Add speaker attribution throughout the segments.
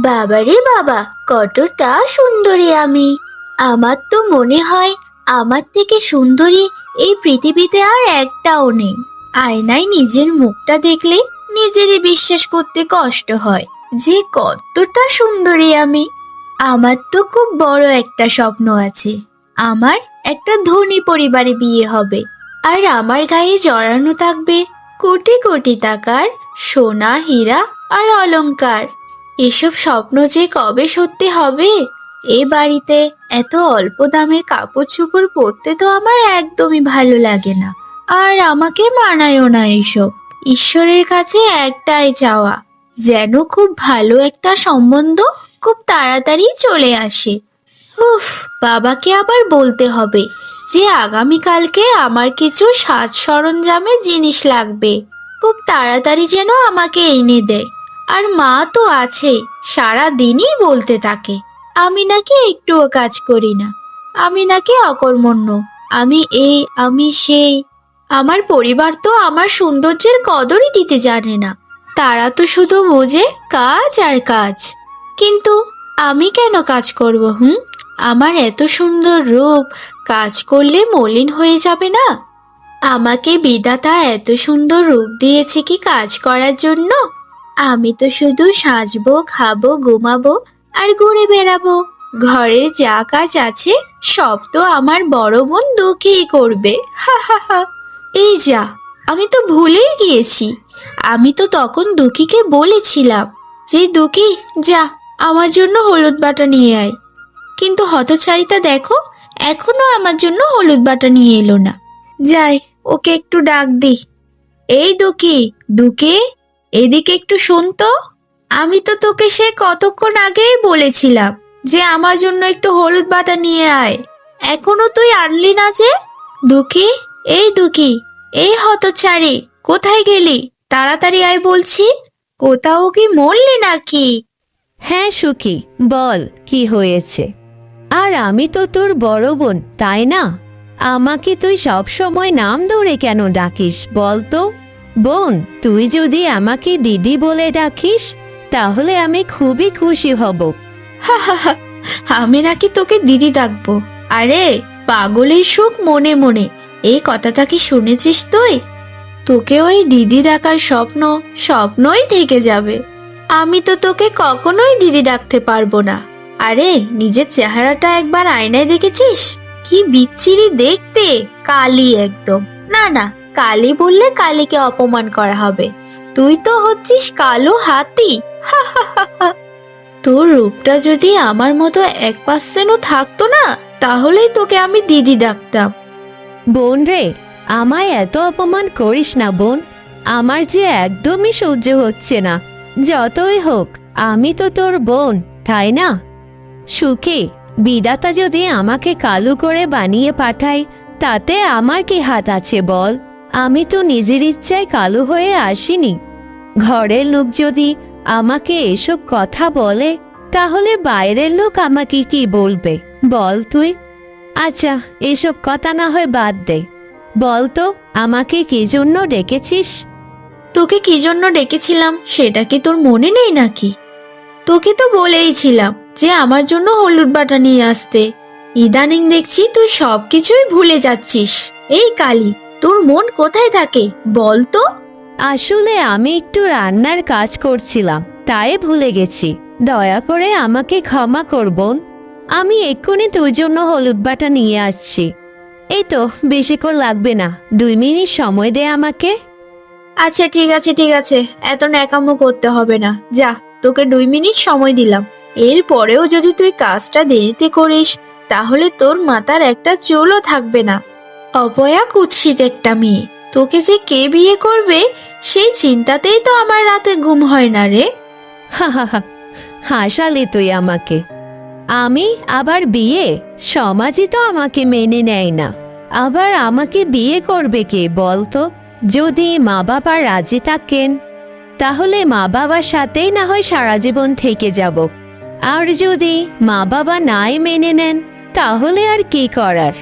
Speaker 1: বাবারে বাবা, কতটা সুন্দরী আমি। আমার তো মনে হয় আমার থেকে সুন্দরী এই পৃথিবীতে আর একটাও নেই। আয়নায় নিজের মুখটা দেখলে নিজেরই বিশ্বাস করতে কষ্ট হয় যে কতটা সুন্দরী আমি। আমার তো খুব বড় একটা স্বপ্ন আছে। আমার একটা ধনী পরিবারে বিয়ে হবে আর আমার গায়ে জড়ানো থাকবে কোটি কোটি টাকার সোনা, হীরা আর অলংকার। এসব স্বপ্ন যে কবে সত্যি হবে? এ বাড়িতে এত অল্প দামের কাপড় চোপড় পরতে তো আমার একদমই ভালো লাগে না। আর আমাকে মানায়ও না এসব। ঈশ্বরের কাছে একটাই চাওয়া, যেন খুব ভালো একটা সম্বন্ধ খুব তাড়াতাড়ি চলে আসে। উফ, বাবাকে আবার বলতে হবে যে আগামীকালকে আমার কিছু সাজ সরঞ্জামের জিনিস লাগবে। খুব তাড়াতাড়ি যেন আমাকে এনে দেয়। আর মা তো আছে সারা দিনই বলতে থাকে, আমি নাকি একটুও কাজ করি না, আমি নাকি অকর্মণ্য, আমি এই, আমি সেই। আমার পরিবার তো আমার সৌন্দর্যের কদরই দিতে জানে না, তারা তো শুধু বোঝে কাজ আর কাজ। কিন্তু আমি কেন কাজ করব, হুম? আমার এত সুন্দর রূপ, কাজ করলে মলিন হয়ে যাবে না? আমাকে বিধাতা এত সুন্দর রূপ দিয়েছে কি কাজ করার জন্য? আমি তো শুধু সাজবো, খাব, ঘুমাবো আর ঘুরে বেড়াবো। ঘরের যা কাজ আছে, সব তো আমার বড় বোন দুঃখী করবে। হা হা হা। এই যা, আমি তো ভুলেই গিয়েছি। আমি তো তখন দুঃখীকে বলেছিলাম যে, দুঃখী, যা, আমার জন্য হলুদ বাটা নিয়ে আয়। কিন্তু হতচারিতা দেখো, এখনও আমার জন্য হলুদ বাটা নিয়ে এলো না। যাই, ওকে একটু ডাক দি। এই দুঃখী দুঃখী এদিকে একটু শোন তো। আমি তো তোকে সে কতক্ষণ আগেই বলেছিলাম যে আমার জন্য একটু হলুদ বাটা নিয়ে আয়। এখনও তুই আনলি না যে? দুঃখী, এই দুঃখী, এই হতচারি কোথায় গেলি? তাড়াতাড়ি আয় বলছি। কোথাও কি মরলি নাকি?
Speaker 2: হ্যাঁ সুখী, বল কি হয়েছে? আর আমি তো তোর বড় বোন, তাই না? আমাকে তুই সব সময় নাম ধরে কেন ডাকিস, বল তো। বোন তুই যদি আমাকে দিদি বলে ডাকিস তাহলে আমি খুবই খুশি হব।
Speaker 1: হা হা হা, আমি নাকি তোকে দিদি ডাকবো। আরে পাগলের সুখ মনে মনে এই কথাটা কি শুনেছিস তুই? তোকে ওই দিদি ডাকার স্বপ্ন স্বপ্নই থেকে যাবে। আমি তো তোকে কখনোই দিদি ডাকতে পারব না। আরে নিজের চেহারাটা একবার আয়নায় দেখেছিস? কি বিচ্ছিরি দেখতে কালি একদম। না না কালি বললে কালীকে অপমান করা হবে। তুই তো হচ্ছিস কালো হাতি। তোর রূপটা যদি আমার মতো এক পার্সেন্টও থাকতো না, তাহলেই তোকে আমি দিদি ডাকতাম।
Speaker 2: বোন রে, আমায় এত অপমান করিস না বোন। আমার যে একদমই সহ্য হচ্ছে না। যতই হোক, আমি তো তোর বোন, তাই না? সুখী বিদাতা যদি আমাকে কালো করে বানিয়ে পাঠায়, তাতে আমার কি হাত আছে বল? আমি তো নিজের ইচ্ছায় কালো হয়ে আসিনি। ঘরের লোক যদি আমাকে এসব কথা বলে, তাহলে বাইরের লোক আমাকে কি বলবে? বল তুই। আচ্ছা এসব কথা না হয় বাদ দে। বল তো, আমাকে কি জন্য ডেকেছিস?
Speaker 1: তোকে কি জন্য ডেকেছিলাম, সেটা কি তোর মনে নেই নাকি? তোকে তো বলেইছিলাম যে আমার জন্য হলুদ বাটা নিয়ে আসতে। ইদানিং দেখছি তুই সবকিছুই ভুলে যাচ্ছিস। এই কালি তোর মন কোথায় থাকে? বল তো।
Speaker 2: আসলে আমি একটু রান্নার কাজ করছিলাম তাই ভুলে গেছি। দয়া করে আমাকে ক্ষমা করবন আমি এক্ষুনি তোর জন্য হলুদ বাটা নিয়ে আসছি। এই তো বেশিক্ষণ লাগবে না। দুই মিনিট সময় দে আমাকে।
Speaker 1: আচ্ছা ঠিক আছে ঠিক আছে। এত ন্যাকামো করতে হবে না। যা তোকে দুই মিনিট সময় দিলাম। এর পরেও যদি তুই কাজটা দেরিতে করিস তাহলে তোর মাথার একটা চুলও থাকবে না। অপয়া কুৎসিত একটা মেয়ে। তোকে যে কে বিয়ে করবে, সেই চিন্তাতেই তো আমার রাতে ঘুম হয় না রে।
Speaker 2: হা হা হা, হাসালি তুই আমাকে। আমি আবার বিয়ে? সমাজই তো আমাকে মেনে নেয় না। আবার আমাকে বিয়ে করবে কে বলতো? যদি মা বাবা রাজি থাকেন, তাহলে মা বাবার সাথেই না হয় সারা জীবন থেকে যাব। আর যদি মা বাবা নাই মেনে নেন, তাহলে আর কি করার?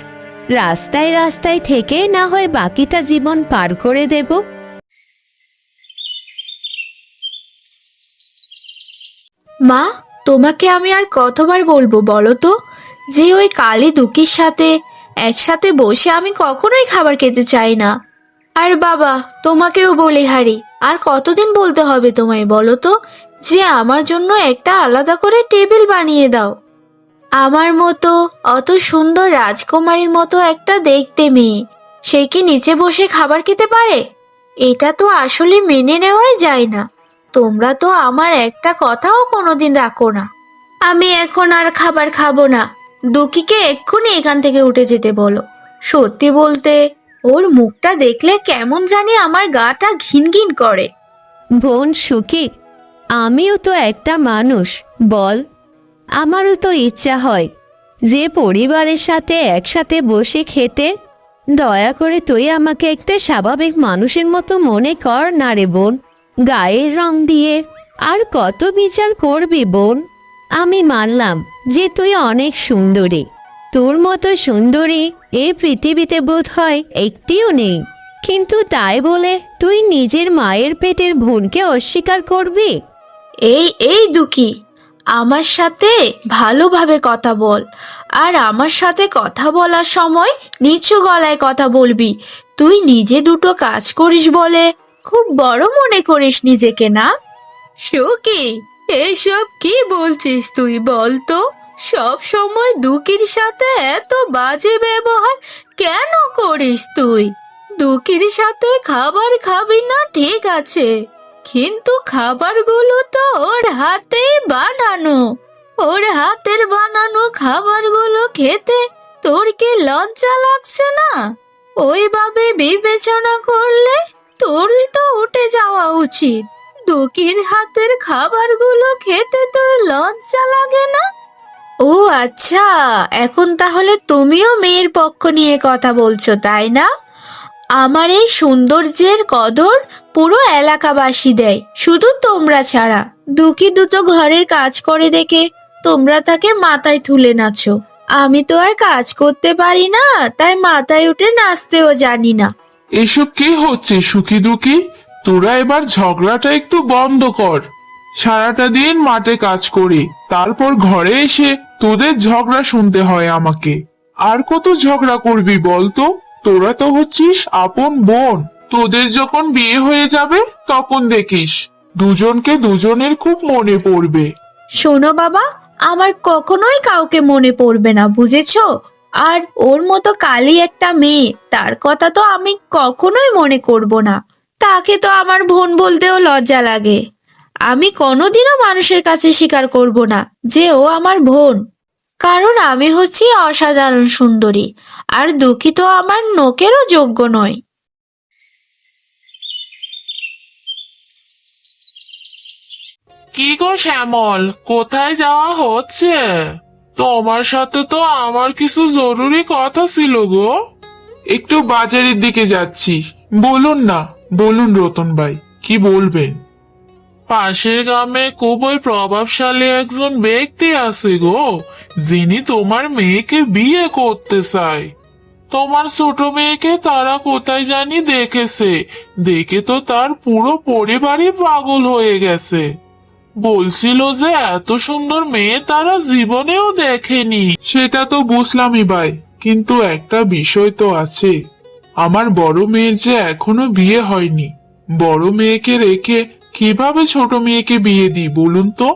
Speaker 2: রাস্তায় রাস্তায় থেকে না হয় বাকিটা জীবন পার করে দেব।
Speaker 1: মা, তোমাকে আমি আর কতবার বলব বলো তো? যে ওই কালী দুঃখীর সাথে, একসাথে বসে আমি কখনোই খাবার খেতে চাই না। আর বাবা, তোমাকেও বলি হারি, আর কতদিন বলতে হবে তোমায় বলো তো? যে আমার জন্য একটা আলাদা করে টেবিল বানিয়ে দাও। আমার মতো অত সুন্দর রাজকুমারীর মতো একটা দেখতে মেয়ে। সে কি নিচে বসে খাবার খেতে পারে? এটা তো আসলে মেনে নেওয়াই যায় না। তোমরা তো আমার একটা কথাও কোনোদিন রাখো না। আমি এখন আর খাবার খাব না। দুকিকে এক্ষুনি এখান থেকে উঠে যেতে বলো। সত্যি বলতে, ওর মুখটা দেখলে কেমন জানি আমার গাটা ঘিন ঘিন করে।
Speaker 2: বোন সুখী, আমিও তো একটা মানুষ, বল। আমারও তো ইচ্ছা হয় যে পরিবারের সাথে একসাথে বসে খেতে। দয়া করে তুই আমাকে একটা স্বাভাবিক মানুষের মতো মনে কর না রে বোন। গায়ের রং দিয়ে আর কত বিচার করবি বোন। আমি মানলাম যে তুই অনেক সুন্দরী। তোর মতো সুন্দরী এ পৃথিবীতে বোধ হয় একটিও নেই। কিন্তু তাই বলে তুই নিজের মায়ের পেটের ভুনকে অস্বীকার করবি?
Speaker 1: এই এই দুকি আমার সাথে ভালোভাবে কথা বল। আর আমার সাথে কথা বলার সময় নিচু গলায় কথা বলবি। তুই নিজে দুটো কাজ করিস বলে। খুব বড় মনে করিস নিজেকে, না? সুকি এসব কি বলছিস তুই বল তো? সব সময় দুকির সাথে এত বাজে ব্যবহার কেন করিস তুই? দুকির সাথে খাবার খাবি না, ঠিক আছে। কিন্তু খাবারগুলো তো ওর হাতেই বানানো। ওর হাতের বানানো খাবারগুলো খেতে তোর কি লজ্জা লাগছে না? ওইভাবে বিবেচনা করলে তোরই তো উঠে যাওয়া উচিত। দুকির হাতের খাবারগুলো খেতে তোর লজ্জা লাগে না? ও আচ্ছা এখন তাহলে তুমিও মেয়ের পক্ষ নিয়ে কথা বলছো, তাই না? আমার এই সৌন্দর্যের কদর পুরো এলাকাবাসী দেয়। শুধু তোমরা ছাড়া। দুকি দুটো ঘরের কাজ করে দেখে তোমরা তাকে মাথায় তুলে নাচো। আমি তো আর কাজ করতে পারি না, তাই মাথায় উঠে নাচতেও জানি না।
Speaker 3: এসব কি হচ্ছে, সুখী দুঃখী? তোরা এবার ঝগড়াটা একটু বন্ধ কর। সারাটা দিন মাঠে কাজ করি, তারপর ঘরে এসে তোদের ঝগড়া শুনতে হয় আমাকে। আর কত ঝগড়া করবি বলতো? তোরা তো হচ্ছিস আপন বোন। তোদের যখন বিয়ে হয়ে যাবে, তখন দেখিস, দুজনকে দুজনের খুব মনে পড়বে।
Speaker 1: শোনো বাবা, আমার কখনোই কাউকে মনে পড়বে না, বুঝেছ? আর ওর মতো কালি একটা মেয়ে, তার কথা তো আমি কখনোই মনে করব না। তাকে তো আমার বোন বলতেও লজ্জা লাগে। আমি কোনোদিনও মানুষের কাছে স্বীকার করব না যে ও আমার বোন। কারণ আমি হচ্ছি অসাধারণ সুন্দরী, আর দুঃখী তো আমার নোকেরও যোগ্য নয়।
Speaker 3: কি গো শ্যামল? কোথায় যাওয়া হচ্ছে? তোমার সাথে তো আমার কিছু জরুরি কথা ছিল গো। একটু বাজারের দিকে যাচ্ছি। বলুন না, বলুন রতন ভাই, কি বলবেন? পাশের গ্রামে খুবই প্রভাবশালী একজন ব্যক্তি আছে গো, যিনি তোমার মেয়েকে বিয়ে করতে চায়। তোমার ছোট মেয়েকে তারা কোথায় জানি দেখেছে। দেখে তো তার পুরো পরিবারই পাগল হয়ে গেছে। বলছিল যে এত সুন্দর মেয়ে তারা জীবনেও দেখেনি। সেটা তো বুঝলামই ভাই, কিন্তু একটা বিষয় তো আছে। আমার বড় মেয়ের যে এখনও বিয়ে হয়নি, বড় মেয়েকে রেখে কীভাবে ছোট মেয়েকে বিয়ে দিই বলুন তো?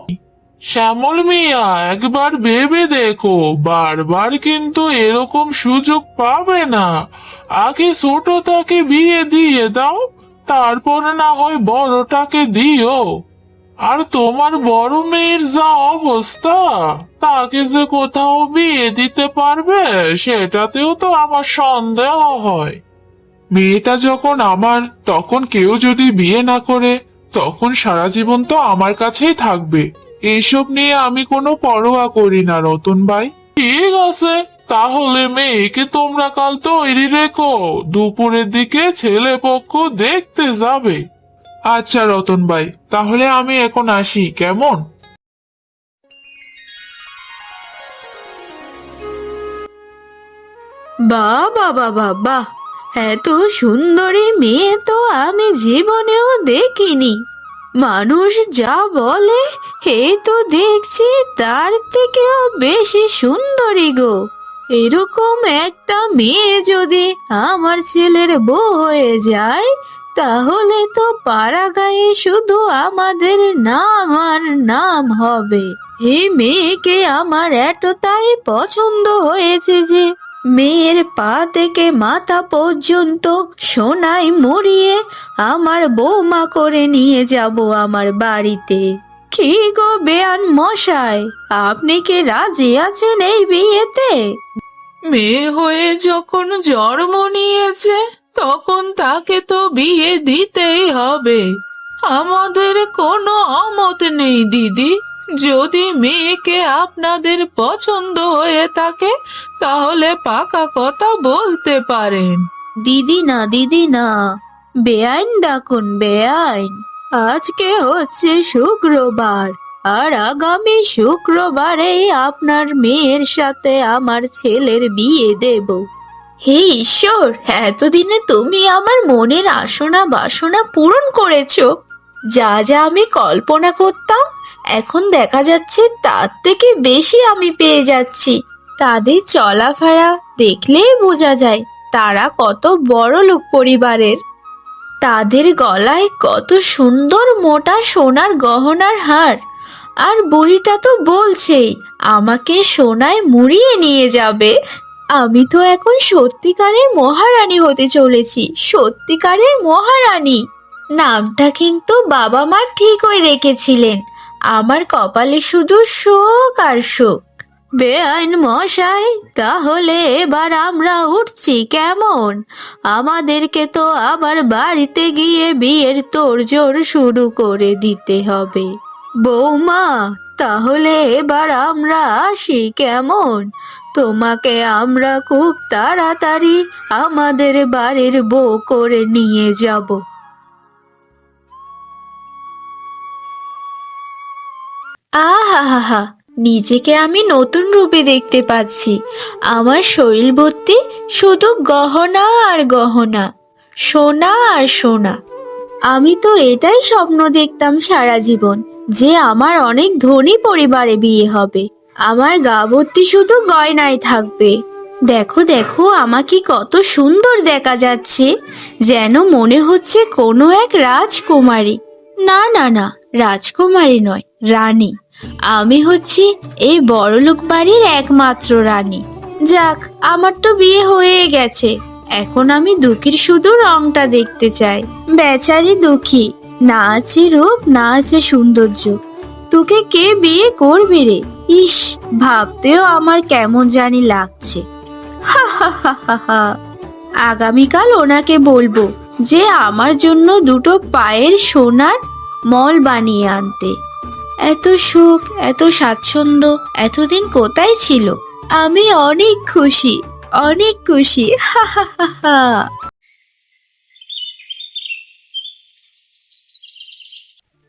Speaker 3: শ্যামল মিয়া, একবার ভেবে দেখো, বারবার কিন্তু এরকম সুযোগ পাবে না। আগে ছোটটাকে বিয়ে দিয়ে দাও, তারপর না হয় বড়টাকে দিও। আর তোমার বড় মেয়ের যা অবস্থা, তাকে যে কোথাও বিয়ে দিতে পারবে, সেটাতেও তো আমার সন্দেহ হয়। মেয়েটা যখন আমার, তখন কেউ যদি বিয়ে না করে, তখন সারা জীবন তো আমার কাছেই থাকবে। এইসব নিয়ে আমি কোনো পরোয়া করি না, রতন ভাই। ঠিক আছে, তাহলে মেয়েকে তোমরা কাল তৈরি রেখো। দুপুরের দিকে ছেলে পক্ষ দেখতে যাবে। আচ্ছা রতন ভাই, তাহলে আমি এখন আসি, কেমন?
Speaker 1: বাহ বাবা বাবা এত সুন্দরী মেয়ে তো আমি জীবনেও দেখিনি। মানুষ যা বলে এই তো দেখছি, তার থেকেও বেশি সুন্দরী গো। এরকম একটা মেয়ে যদি আমার ছেলের বউ হয়ে যায় তাহলে তো পাড়া গায়ে শুধু আমাদের নাম আর নাম হবে। এই মেয়েকে আমার এতটাই পছন্দ হয়েছে যে মেয়ের পা থেকে মাথা পর্যন্ত সোনায় মুড়িয়ে আমার বৌমা করে নিয়ে যাব আমার বাড়িতে। কি গো বেয়ান মশাই, আপনি কি রাজি আছেন এই বিয়েতে?
Speaker 4: মেয়ে হয়ে যখন জন্ম নিয়েছে তখন তাকে তো বিয়ে দিতেই হবে। আমাদের কোনো অমত নেই, দিদি। যদি মেয়েকে আপনাদের পছন্দ হয়ে থাকে, তাহলে পাকা কথা বলতে পারেন।
Speaker 1: দিদি না দিদি না, বেআইন ডাকুন, বেআইন। আজকে হচ্ছে শুক্রবার, আর আগামী শুক্রবারেই আপনার মেয়ের সাথে আমার ছেলের বিয়ে দেব। হে ঈশ্বর, এতদিনে তুমি আমার মনের আসনা বাসনা পূরণ করেছ। যা যা আমি কল্পনা করতাম, এখন দেখা যাচ্ছে তার থেকে বেশি আমি পেয়ে যাচ্ছি। তাদের চলাফেরা দেখলেই বোঝা যায়, তারা কত বড় লোক পরিবারের। তাদের গলায় কত সুন্দর মোটা সোনার গহনার হার। আর বুড়িটা তো বলছেই, আমাকে সোনায় মুড়িয়ে নিয়ে যাবে। আমি তো এখন সত্যিকারের মহারানী হতে চলেছি, সত্যিকারের মহারানী। নামটা কিন্তু বাবা মা ঠিকই রেখেছিলেন। আমার কপালে শুধু শোক আর শোক। বেআইন মশাই, তাহলে এবার আমরা উঠছি কেমন? আমাদেরকে তো আবার বাড়িতে গিয়ে বিয়ের তোড়জোড় শুরু করে দিতে হবে। বৌমা, তাহলে এবার আমরা আসি কেমন? তোমাকে আমরা খুব তাড়াতাড়ি আমাদের বাড়ির বউ করে নিয়ে যাব। আহা নিজেকে আমি নতুন রূপে দেখতে পাচ্ছি। আমার শরীর ভর্তি শুধু গহনা আর গহনা, সোনা আর সোনা। আমি তো এটাই স্বপ্ন দেখতাম সারা জীবন যে আমার অনেক ধনী পরিবারে বিয়ে হবে। আমার গা শুধু গয়নায় থাকবে। দেখো দেখো আমাকে কত সুন্দর দেখা যাচ্ছে। যেন মনে হচ্ছে কোনো এক রাজকুমারী। না না না, রাজকুমারী নয়, রানী। আমি হচ্ছি এই বড়লোক বাড়ির একমাত্র রানী। যাক, আমার তো বিয়ে হয়ে গেছে। এখন আমি দুঃখীর শুধু রংটা দেখতে চাই। বেচারি দুঃখী, না আছে রূপ, না আছে সৌন্দর্য। তোকে কে বিয়ে করবে রে? ইস, ভাবতেও আমার কেমন জানি লাগছে। আগামীকাল ওনাকে বলব যে আমার জন্য দুটো পায়ের সোনার মল বানিয়ে আনতে। এত সুখ, এত স্বাচ্ছন্দ্য, এতদিন কোথায় ছিল? আমি অনেক খুশি অনেক খুশি।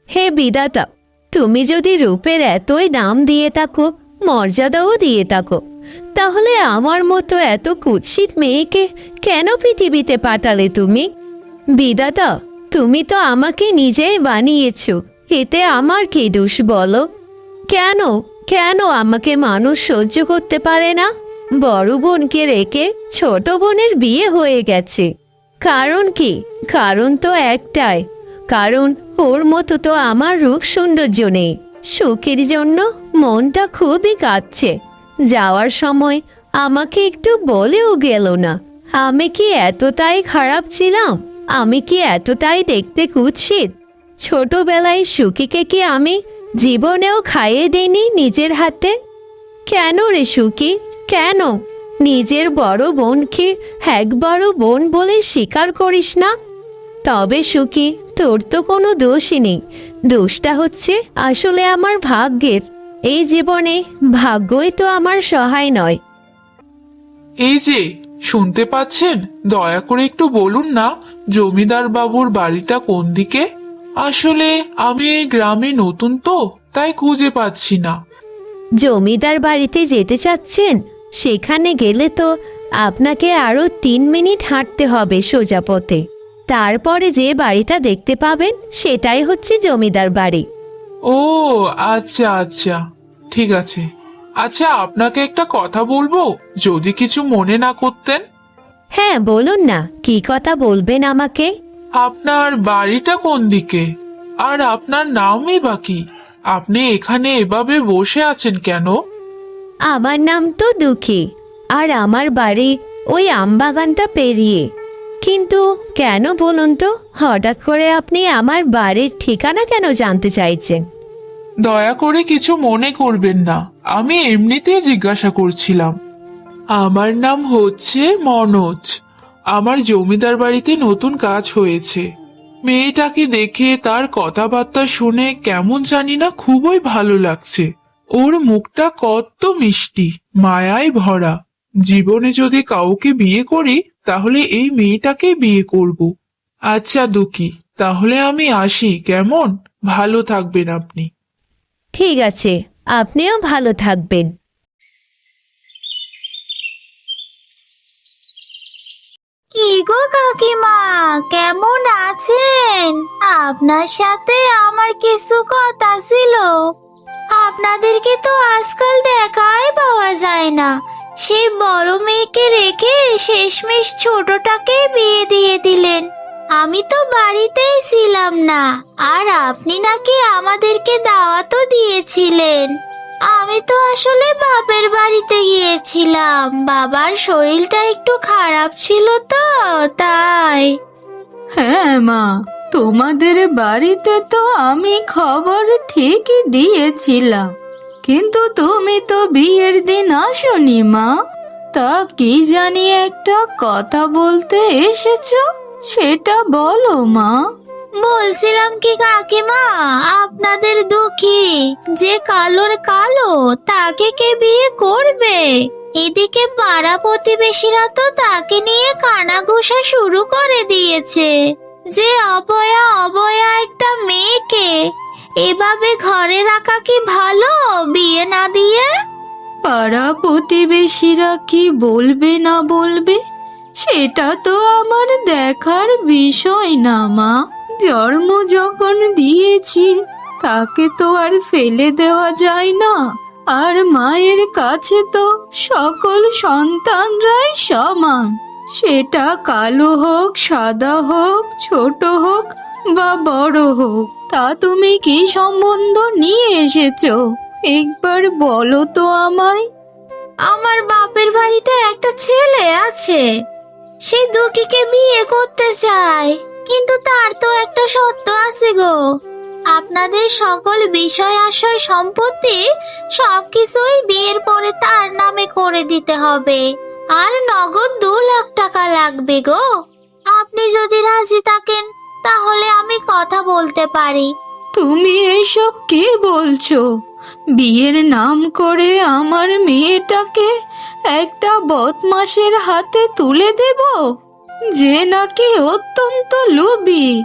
Speaker 2: হে বিদাতা তুমি যদি রূপের এতই দাম দিয়ে থাকো, মর্যাদাও দিয়ে থাকো, তাহলে আমার মতো এত কুৎসিত মেয়েকে কেন পৃথিবীতে পাঠালে তুমি? বিদাতা তুমি তো আমাকে নিজেই বানিয়েছ, এতে আমার কি দোষ বলো? কেন কেন আমাকে মানুষ সহ্য করতে পারে না? বড় বোনকে রেখে ছোট বোনের বিয়ে হয়ে গেছে। কারণ কি? কারণ তো একটাই কারণ ওর মতো তো আমার রূপ সৌন্দর্য নেই। সুখের জন্য মনটা খুবই কাঁদছে। যাওয়ার সময় আমাকে একটু বলেও গেল না। আমি কি এতটাই খারাপ ছিলাম? আমি কি এতটাই দেখতে কুৎসিত? ছোটবেলায় সুখীকে কি আমি জীবনেও খাইয়ে দিইনি নিজের হাতে? কেন রে সুখী? কেন? নিজের বড় বোনকে একবারও বোন বলে স্বীকার করিস না? তবে সুখী তোর তো কোনো দোষই নেই। দোষটা হচ্ছে আসলে আমার ভাগ্যের। এই জীবনে ভাগ্যই তো আমার সহায় নয়।
Speaker 3: এই যে শুনতে পাচ্ছেন? দয়া করে একটু বলুন না জমিদার বাবুর বাড়িটা কোন দিকে? আসলে আমি এই গ্রামে নতুন তো তাই খুঁজে পাচ্ছি না।
Speaker 2: জমিদার বাড়িতে যেতে চাচ্ছেন সেখানে গেলে তো আপনাকে আরও তিন মিনিট হাঁটতে হবে সোজা পথে। তারপরে যে বাড়িটা দেখতে পাবেন সেটাই হচ্ছে জমিদার বাড়ি।
Speaker 3: ও আচ্ছা আচ্ছা। ঠিক আছে। আচ্ছা আপনাকে একটা কথা বলব? যদি কিছু মনে না করতেন?
Speaker 2: হ্যাঁ বলুন না কি কথা বলবেন আমাকে?
Speaker 3: আপনার বাড়িটা কোন দিকে? আর আপনার নামই বা কি? আপনি এখানে এভাবে বসে আছেন কেন?
Speaker 2: আমার নাম তো দুঃখী। আর আমার বাড়ি ওই আমবাগানটা পেরিয়ে। কিন্তু কেন বলুন তো? হঠাৎ করে আপনি আমার বাড়ির ঠিকানা কেন জানতে চাইছেন?
Speaker 3: দয়া করে কিছু মনে করবেন না। আমি এমনিতেই জিজ্ঞাসা করছিলাম। আমার নাম হচ্ছে মনোজ। আমার জমিদার বাড়িতে নতুন কাজ হয়েছে। মেয়েটাকে দেখে তার কথাবার্তা শুনে কেমন জানি না খুবই ভালো লাগছে। ওর মুখটা কত মিষ্টি, মায়ায় ভরা। জীবনে যদি কাউকে বিয়ে করি তাহলে এই মেয়েটাকে বিয়ে করব। আচ্ছা দুঃখী তাহলে আমি আসি কেমন? ভালো থাকবেন আপনি।
Speaker 2: ঠিক আছে আপনিও ভালো থাকবেন।
Speaker 1: কি গো কাকিমা কেমন আছেন? আপনার সাথে আমার কিছু কথা ছিল। আপনাদেরকে তো আজকাল দেখাই পাওয়া যায় না। সেই বড় মেয়েকে রেখে শেষমেশ ছোটটাকে বিয়ে দিয়ে দিলেন। আমি তো বাড়িতেই ছিলাম না, আর আপনি নাকি আমাদেরকে দাওয়াতও দিয়েছিলেন। আমি তো আসলে বাপের বাড়িতে গিয়েছিলাম, বাবার শরীরটা একটু খারাপ ছিল তো, তাই।
Speaker 4: হ্যাঁ মা, তোমাদের বাড়িতে তো আমি খবর ঠিকই দিয়েছিলাম। কিন্তু তুমি তো বিয়ের দিন আসনি, মা। তা কি জানি একটা কথা বলতে এসেছ, সেটা বলো, মা।
Speaker 1: বলছিলাম কি কাকিমা, আপনাদের দুঃখী, যে কালোর কালো, তাকে কে বিয়ে করবে? এদিকে পাড়া প্রতিবেশীরা তো তাকে নিয়ে কানাঘুষা শুরু করে দিয়েছে। যে অবয়া অবয়া একটা মেয়েকে এভাবে ঘরে রাখা কি ভালো বিয়ে না দিয়ে?
Speaker 4: পাড়া প্রতিবেশীরা কি বলবে না বলবে? সেটা তো আমার দেখার বিষয় না, মা। জন্ম যখন দিয়েছি, তাকে তো আর ফেলে দেওয়া যায় না। আর মায়ের কাছে তো সকল সন্তানরাই সমান। সেটা কালো হোক, সাদা হোক, ছোট হোক বা বড় হোক। তা তুমি কি সম্বন্ধ নিয়ে এসেছ? একবার বলো তো আমায়।
Speaker 1: আমার বাপের বাড়িতে একটা ছেলে আছে। সে দুঃখীকে বিয়ে করতে চায়, কিন্তু তার তো একটা সত্য আছে গো। আপনাদের সকল বিষয় আশয় সম্পত্তি সবকিছুই বিয়ের পরে তার নামে করে দিতে হবে। আর নগদ দু লাখ টাকা লাগবে গো। আপনি যদি রাজি থাকেন তাহলে আমি কথা বলতে পারি।
Speaker 4: তুমি এসব কি বলছো? বিয়ের নাম করে আমার মেয়েটাকে একটা বদমাসের হাতে তুলে দেব? যে নাকি অত্যন্ত লোভী।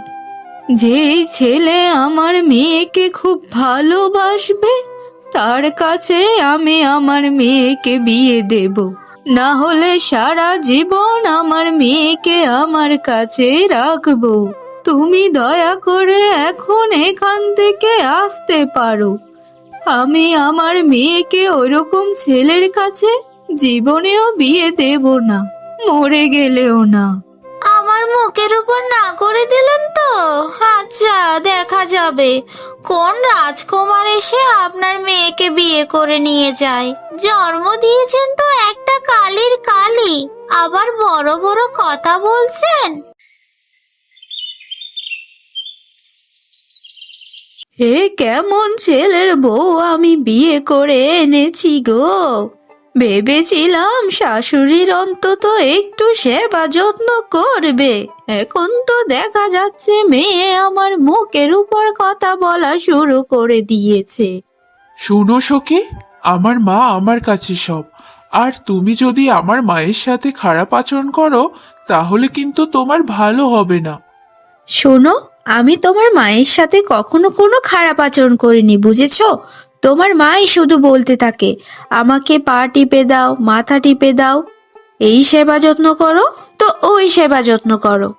Speaker 4: যেই ছেলে আমার মেয়েকে খুব ভালোবাসবে, তার কাছে আমি আমার মেয়েকে বিয়ে দেব। না হলে সারা জীবন আমার মেয়েকে আমার কাছে রাখব। তুমি দয়া করে এখন এখান থেকে আসতে পারো। আমি আমার মেয়েকে ওরকম ছেলের কাছে জীবনেও বিয়ে দেব না, মরে গেলেও না।
Speaker 1: আমার মুখের উপর না করে দিলেন তো? আচ্ছা দেখা যাবে। কোন রাজকুমার এসে আপনার মেয়েকে বিয়ে করে নিয়ে যায়? জন্ম দিয়েছেন তো একটা কালির কালি। আবার বড় বড় কথা বলছেন?
Speaker 4: হে কেমন ছেলের বউ আমি বিয়ে করে এনেছি গো। ভেবেছিলাম শাশুড়ির অন্তত একটু সেবা যত্ন করবে। এখন তো দেখা যাচ্ছে মেয়ে আমার মুখের উপর কথা বলা শুরু করে দিয়েছে।
Speaker 3: শুনো সখী আমার মা আমার কাছে সব। আর তুমি যদি আমার মায়ের সাথে খারাপ আচরণ করো তাহলে কিন্তু তোমার ভালো হবে না।
Speaker 5: শোনো আমি তোমার মায়ের সাথে কখনো কোনো খারাপ আচরণ করিনি, বুঝেছ? তোমার মাই শুধু বলতে থাকে, আমাকে পা টিপে দাও, মাথা টিপে দাও। এই সেবা যত্ন করো, তো ওই সেবা যত্ন করো।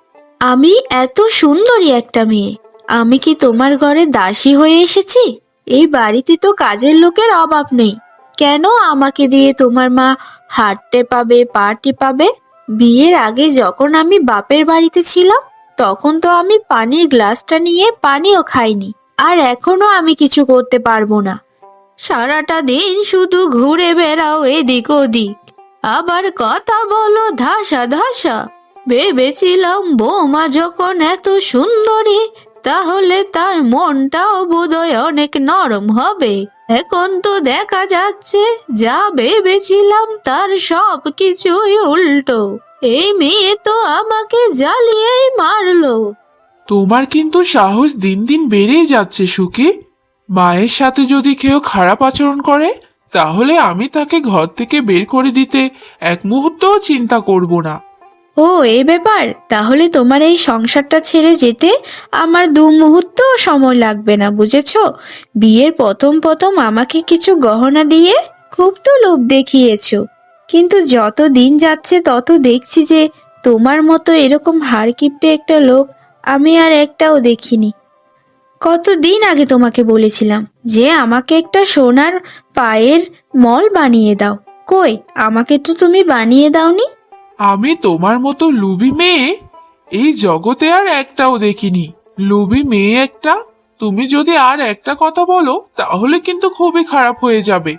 Speaker 6: আমি এত সুন্দরী একটা মেয়ে, আমি কি তোমার ঘরে দাসী হয়ে এসেছি? এই বাড়িতে তো কাজের লোকের অভাব নেই। কেন আমাকে দিয়ে তোমার মা হাত পাবে, পা টেপাবে? বিয়ের আগে যখন আমি বাপের বাড়িতে ছিলাম তখন তো আমি পানির গ্লাসটা নিয়ে পানিও খাইনি, আর এখনও আমি কিছু করতে পারব না।
Speaker 1: সারাটা দিন শুধু ঘুরে বেড়াও এদিক ওদিক। আবার কথা বলো ধাসা ধাসা। ভেবেছিলাম বৌমা যখন এত সুন্দরী, তাহলে তার মনটাও বোধহয় অনেক নরম হবে। এখন তো দেখা যাচ্ছে, যা ভেবেছিলাম তার সব কিছুই উল্টো। এই মেয়ে তো আমাকে জ্বালিয়েই মারলো।
Speaker 3: তোমার কিন্তু সাহস দিন দিন বেড়েই যাচ্ছে সুখী। মায়ের সাথে যদি কেউ খারাপ আচরণ করে তাহলে আমি তাকে ঘর থেকে বের করে দিতে এক মুহূর্তও চিন্তা করব না।
Speaker 6: ও এই ব্যাপার? তাহলে তোমার এই সংসারটা ছেড়ে যেতে আমার দু মুহূর্ত সময় লাগবে না বুঝেছ? বিয়ের প্রথম প্রথম আমাকে কিছু গহনা দিয়ে খুব তো লোভ দেখিয়েছো। কিন্তু যত দিন যাচ্ছে তত দেখছি যে তোমার মতো এরকম হাড় কিপটে একটা লোক আমি আর একটাও দেখিনি। কতদিন আগে তোমাকে বলেছিলাম যে আমাকে একটা সোনার পায়ের মল বানিয়ে দাও। কই, আমাকে তো তুমি বানিয়ে দাওনি?
Speaker 3: আমি তোমার মতো লুবি মেয়ে এই জগতে আর একটাও দেখিনি। লুবি মেয়ে একটা? তুমি যদি আর একটা কথা বলো, তাহলে কিন্তু খুবই খারাপ হয়ে যাবে।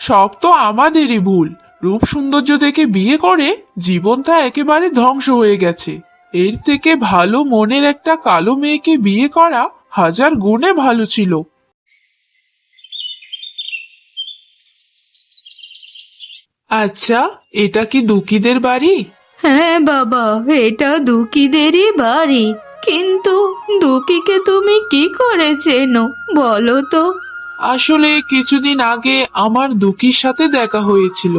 Speaker 3: সব তো আমাদেরই ভুল। রূপ সৌন্দর্য দেখে বিয়ে করে জীবনটা একেবারে ধ্বংস হয়ে গেছে। এর থেকে ভালো মনের একটা কালো মেয়েকে বিয়ে করা হাজার গুণে ভালো ছিল। আচ্ছা এটা কি দুকিদের বাড়ি?
Speaker 1: হ্যাঁ বাবা এটা দুকিদেরই বাড়ি। কিন্তু দুকিকে তুমি কি করে চেনো বলো তো?
Speaker 3: আসলে কিছুদিন আগে আমার দুকির সাথে দেখা হয়েছিল।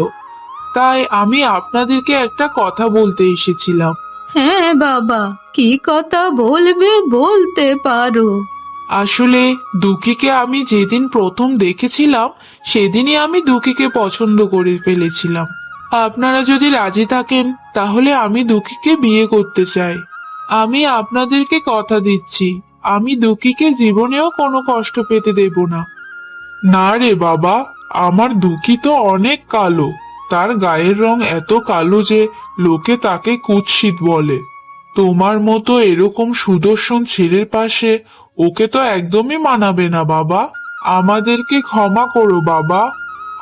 Speaker 3: তাই আমি আপনাদেরকে একটা কথা বলতে এসেছিলাম।
Speaker 1: হ্যাঁ বাবা কি কথা বলবে বলতে পারো।
Speaker 3: আসলে দুকিকে আমি যেদিন প্রথম দেখেছিলাম সেদিনই আমি দুকিকে পছন্দ করে ফেলেছিলাম। আপনারা যদি রাজি থাকেন তাহলে আমি দুকিকে বিয়ে করতে চাই। আমি আপনাদেরকে কথা দিচ্ছি আমি দুকিকে জীবনেও কোনো কষ্ট পেতে দেব না। না রে বাবা আমার দুঃখী তো অনেক কালো। তার গায়ের রং এত কালো যে লোকে তাকে কুৎসিত বলে। তোমার মতো এরকম সুদর্শন ছেলের পাশে ওকে তো একদমই মানাবে না বাবা। আমাদেরকে ক্ষমা করো বাবা।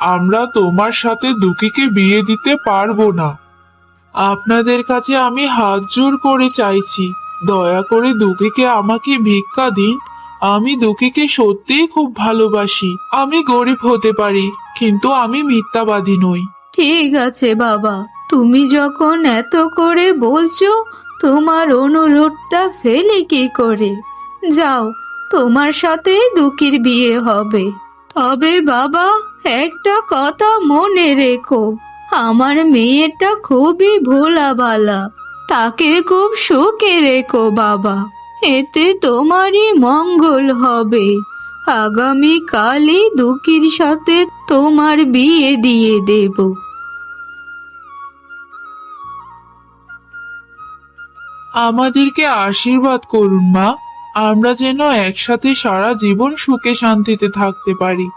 Speaker 3: আমরা তোমার সাথে দুঃখীকে বিয়ে দিতে পারব না। আপনাদের কাছে আমি হাত জোর করে চাইছি। দয়া করে দুঃখীকে আমাকে ভিক্ষা দিন। আমি দুঃখীকে সত্যিই খুব ভালোবাসি। আমি গরিব হতে পারি, কিন্তু আমি মিথ্যাবাদী নই।
Speaker 1: ঠিক আছে, বাবা। তুমি যখন এত করে বলছো, তোমার অনুরোধটা ফেলি কি করে? যাও, তোমার সাথে দুঃখীর বিয়ে হবে। তবে বাবা, একটা কথা মনে রেখো। আমার মেয়েটা খুবই ভোলাবালা তাকে খুব সুখে রেখো, বাবা। এতে তোমারই মঙ্গল হবে। আগামী কালই দুঃখীর সাথে তোমার বিয়ে দিয়ে দেবো।
Speaker 3: আমাদেরকে আশীর্বাদ করুন মা। আমরা যেন একসাথে সারা জীবন সুখে শান্তিতে থাকতে পারি।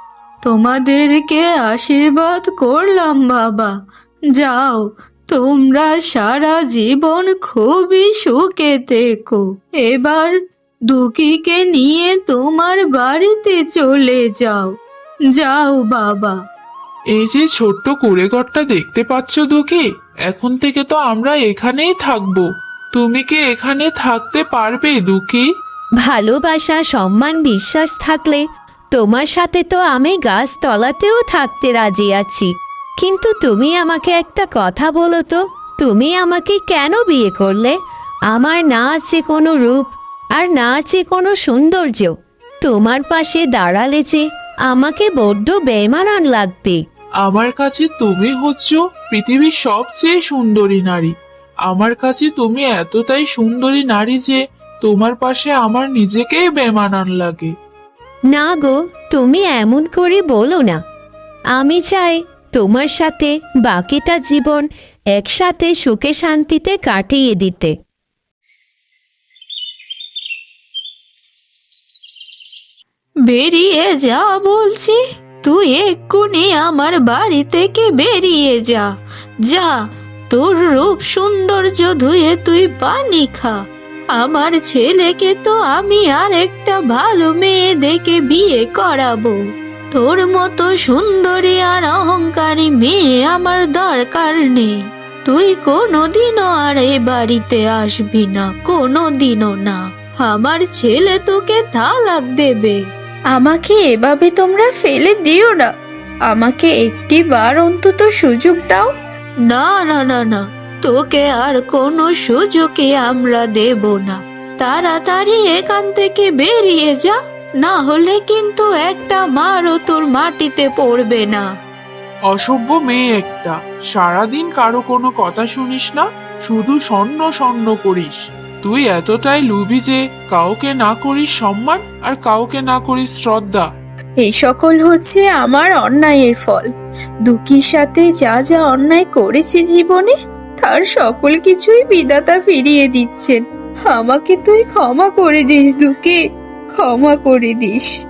Speaker 1: তোমাদেরকে আশীর্বাদ করলাম বাবা। যাও তোমরা সারা জীবন খুবই সুখে থেকো। এবার দুঃখীকে নিয়ে তোমার বাড়িতে চলে যাও। যাও বাবা।
Speaker 3: এই যে ছোট্ট কুড়েঘরটা দেখতে পাচ্ছ দুঃখী এখন থেকে তো আমরা এখানেই থাকব। তুমি কি এখানে থাকতে পারবে দুঃখী?
Speaker 2: ভালোবাসা সম্মান বিশ্বাস থাকলে তোমার সাথে তো আমি গাছ তলাতেও থাকতে রাজি আছি। কিন্তু তুমি আমাকে একটা কথা বলো তো তুমি আমাকে কেন বিয়ে করলে? আমার না আছে কোনো রূপ আর না আছে কোনো সৌন্দর্য। তোমার পাশে দাঁড়ালে যে আমাকে বড্ড বেমানান লাগবে।
Speaker 3: আমার কাছে তুমি হচ্ছ পৃথিবীর সবচেয়ে সুন্দরী নারী। আমার কাছে তুমি এতটাই সুন্দরী নারী যে তোমার পাশে আমার নিজেকেই বেমানান লাগে।
Speaker 2: না গো তুমি এমন করে বলো না। আমি চাই তোমার সাথে বাকিটা জীবন একসাথে সুখে শান্তিতে কাটিয়ে দিতে।
Speaker 1: বেরিয়ে যা বলছি তুই এক্ষুনি আমার বাড়ি থেকে বেরিয়ে যা। যা তোর রূপ সৌন্দর্য ধুয়ে তুই পানি খা। আমার ছেলেকে তো আমি আর একটা ভালো মেয়ে দেখে বিয়ে করাবো। তোর মতো সুন্দরী আর অহংকারী মেয়ে আমার দরকার নেই। তুই কোনোদিনও আর এ বাড়িতে আসবি না, কোনোদিনও না। আমার ছেলে তোকে তালাক দেবে।
Speaker 7: আমাকে এভাবে তোমরা ফেলে দিও না। আমাকে একটি বার অন্তত সুযোগ দাও।
Speaker 1: না না না না, তোকে আর কোনো সুযোগে আমরা দেব না। তাড়াতাড়ি এখান থেকে বেরিয়ে যা, না হলে কিন্তু একটা মারও তোর মাটিতে পড়বে না।
Speaker 3: অসভ্য মেয়ে একটা, সারাদিন কারও কোনো কথা শুনিস না, শুধু স্বর্ণ স্বর্ণ করিস। তুই এতটাই লুবি যে, কাউকে না করিস সম্মান আর কাউকে না করিস শ্রদ্ধা।
Speaker 7: এই সকল হচ্ছে আমার অন্যায়ের ফল। দুঃখীর সাথে যা যা অন্যায় করেছি জীবনে, তার সকল কিছুই বিদাতা ফিরিয়ে দিচ্ছেন। আমাকে তুই ক্ষমা করে দিস, দুঃখে। ক্ষমা করে দিস।